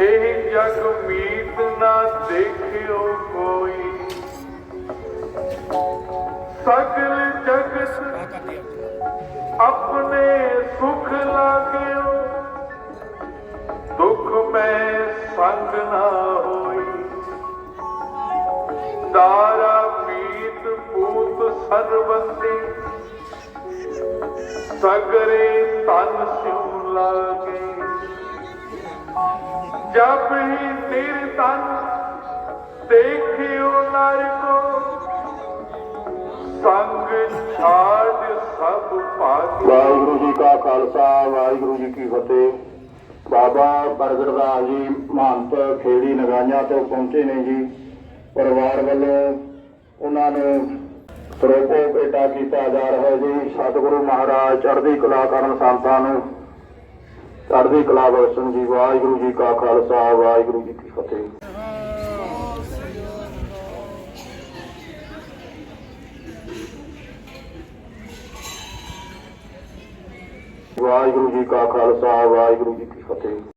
ਇਹ ਜਗ ਮੀਤ ਨਾ ਦੇਖਿਓ ਕੋਈ। ਸਗਲ ਜਗਤ ਆਪਣੇ ਸੁਖ ਲਾਗਿਓ। ਦੁਖ ਮੈਂ ਸੰਗ ਨਾ ਹੋਈ। ਤਾਰਾ ਮੀਤ ਪੂਤ ਸਰਬੰਦੀ ਸਗਰੇ ਤਨ ਸਿਉ ਲਾਗੇ। ਜਬ ਹੀ ਨਿਰਤਨ ਦੇਖਿਓ ਨਰ ਕੋ ਸੰਗ ਛਾੜ ਸਭ ਭਾਗ। ਵਾਹਿਗੁਰੂ ਜੀ ਕਾ ਖਾਲਸਾ, ਵਾਹਿਗੁਰੂ ਜੀ ਕੀ ਫਤਿਹ। ਬਾਬਾ ਪ੍ਰਗਟ ਦਾਸ ਜੀ ਮਹੰਤ ਖੇੜੀ ਨਗਾਈਆਂ ਤੋਂ ਪਹੁੰਚੇ ਨੇ ਜੀ। ਪਰਿਵਾਰ ਵੱਲੋਂ ਉਹਨਾਂ ਨੂੰ ਸਰੋਪੋ ਭੇਟਾ ਕੀਤਾ ਜਾ ਰਿਹਾ ਜੀ। ਸਤਿਗੁਰੂ ਮਹਾਰਾਜ ਚੜ੍ਹਦੀ ਕਲਾ ਕਰਨ ਸੰਤਾਂ ਨੂੰ ਚੜ੍ਹਦੀ ਕਲਾ ਬਖਸ਼ਣ ਜੀ, ਵਾਹਿਗੁਰੂ ਜੀ ਕਾ ਖਾਲਸਾ, ਵਾਹਿਗੁਰੂ ਜੀ ਕੀ ਫਤਿਹ। ਵਾਹਿਗੁਰੂ ਜੀ ਕਾ ਖਾਲਸਾ, ਵਾਹਿਗੁਰੂ ਜੀ ਕੀ ਫਤਿਹ।